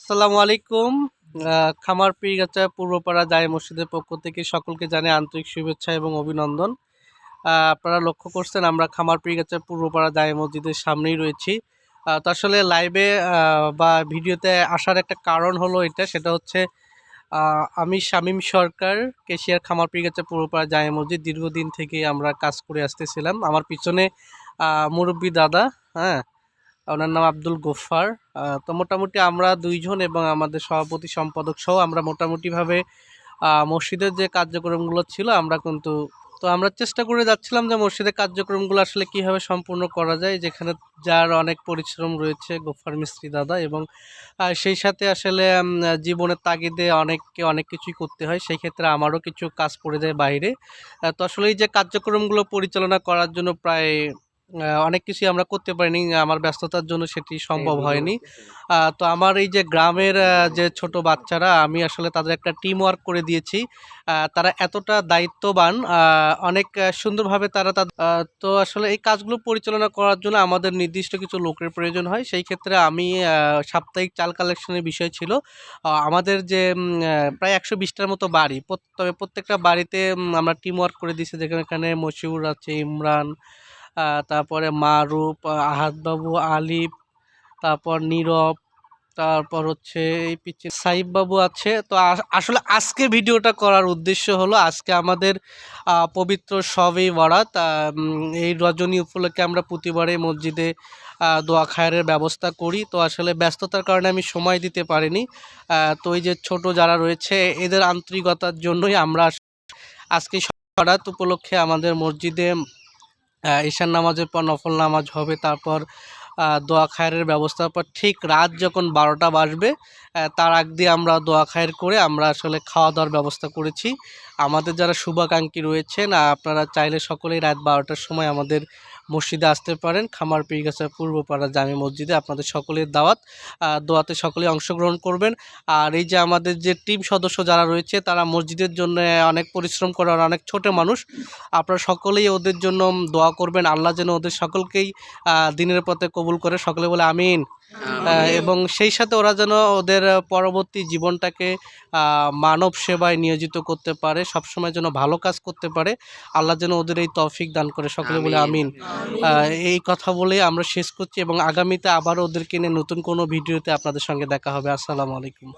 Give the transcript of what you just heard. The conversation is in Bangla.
আসসালামু আলাইকুম। খামার পীরগাছা পূর্বপাড়া জায় মসজিদের পক্ষ থেকে সকলকে জানাই আন্তরিক শুভেচ্ছা এবং অভিনন্দন। আপনারা লক্ষ্য করছেন, আমরা খামার পীরগাছা পূর্বপাড়া জায় মসজিদের সামনেই রয়েছি। তো আসলে লাইভে বা ভিডিওতে আসার একটা কারণ হলো এটা, সেটা হচ্ছে আমি শামীম সরকার, কেশিয়ার খামার পীরগাছা পূর্বপাড়া জায় মসজিদ দীর্ঘদিন থেকে আমরা কাজ করে আসতেছিলাম। আমার পিছনে মুরব্বী দাদা হ্যাঁ ওনার নাম আব্দুল গোফার। তো মোটামুটি আমরা দুইজন এবং আমাদের সভাপতি সম্পাদক সহ আমরা মোটামুটিভাবে মসজিদের যে কার্যক্রমগুলো ছিল আমরা কিন্তু, তো আমরা চেষ্টা করে যাচ্ছিলাম যে মসজিদের কার্যক্রমগুলো আসলে কীভাবে সম্পূর্ণ করা যায়, যেখানে যার অনেক পরিশ্রম রয়েছে গোফার মিস্ত্রি দাদা এবং সেই সাথে আসলে জীবনের তাগিদে অনেককে অনেক কিছুই করতে হয়, সেই ক্ষেত্রে আমারও কিছু কাজ পড়ে যায় বাইরে। তো আসলে এই যে কার্যক্রমগুলো পরিচালনা করার জন্য প্রায় অনেক কিছুই আমরা করতে পারিনি আমার ব্যস্ততার জন্য সেটি সম্ভব হয়নি। তো আমার এই যে গ্রামের যে ছোট বাচ্চারা আমি আসলে তাদের একটা টিম ওয়ার্ক করে দিয়েছি। তারা এতটা দায়িত্ববান অনেক সুন্দরভাবে তারা তাদের তো আসলে এই কাজগুলো পরিচালনা করার জন্য আমাদের নির্দিষ্ট কিছু লোকের প্রয়োজন হয়। সেই ক্ষেত্রে আমি সাপ্তাহিক চাল কালেকশনের বিষয় ছিল। আমাদের যে প্রায় একশো বিশটার মতো বাড়ি। তবে প্রত্যেকটা বাড়িতে আমরা টিম ওয়ার্ক করে দিয়েছি। যেখানে এখানে মশিউর আছে ইমরান তারপরে মারুপ আহ, আহাদবাবু আলিফ তারপর নীরব তারপর হচ্ছে এই পিছে সাইব বাবু আছে। তো আস- আসলে আজকে ভিডিওটা করার উদ্দেশ্য হলো আজকে আমাদের পবিত্র সবই বরাত এই রজনী উপলক্ষে আমরা প্রতিবারে মসজিদে দোয়া খায়ের ব্যবস্থা করি। তো আসলে ব্যস্ততার কারণে আমি সময় দিতে পারিনি। তো এই যে ছোট যারা রয়েছে এদের আন্তরিকতার জন্যই আমরা আজকে বরাত উপলক্ষে আমাদের মসজিদে ঈশান নামাজের পর নফল নামাজ হবে, তারপর দোয়া খায়ের ব্যবস্থার পর ঠিক রাত যখন বারোটা বাজবে তার আগ দিয়ে আমরা দোয়া খায়ের করে আমরা আসলে খাওয়া দাওয়ার ব্যবস্থা করেছি। আমাদের যারা শুভাকাঙ্ক্ষী রয়েছেন আপনারা চাইলে সকলেই রাত বারোটার সময় আমাদের মসজিদে আসতে পারেন। খামার পীরগাছা পূর্বপাড়া জামে মসজিদে আপনাদের সকলের দাওয়াত। দোয়াতে সকলে অংশগ্রহণ করবেন। আর এই যে আমাদের যে টিম সদস্য যারা রয়েছে, তারা মসজিদের জন্য অনেক পরিশ্রম করে আর অনেক ছোট মানুষ। আপনারা সকলেই ওদের জন্য দোয়া করবেন। আল্লাহ যেন ওদের সকলকেই দিনের পথে কবুল করে। সকলে বলে আমিন। এবং সেই সাথে ওরা যেন ওদের পরবর্তী জীবনটাকে মানব সেবায় নিয়োজিত করতে পারে সবসময় যেন ভালো কাজ করতে পারে। আল্লাহ যেন ওদের এই তৌফিক দান করে সকলে বলে আমিন। এই কথা বলে আমরা শেষ করছি এবং আগামীতে আবার ওদেরকে নিয়ে নতুন কোনো ভিডিওতে আপনাদের সঙ্গে দেখা হবে। আসসালামু আলাইকুম।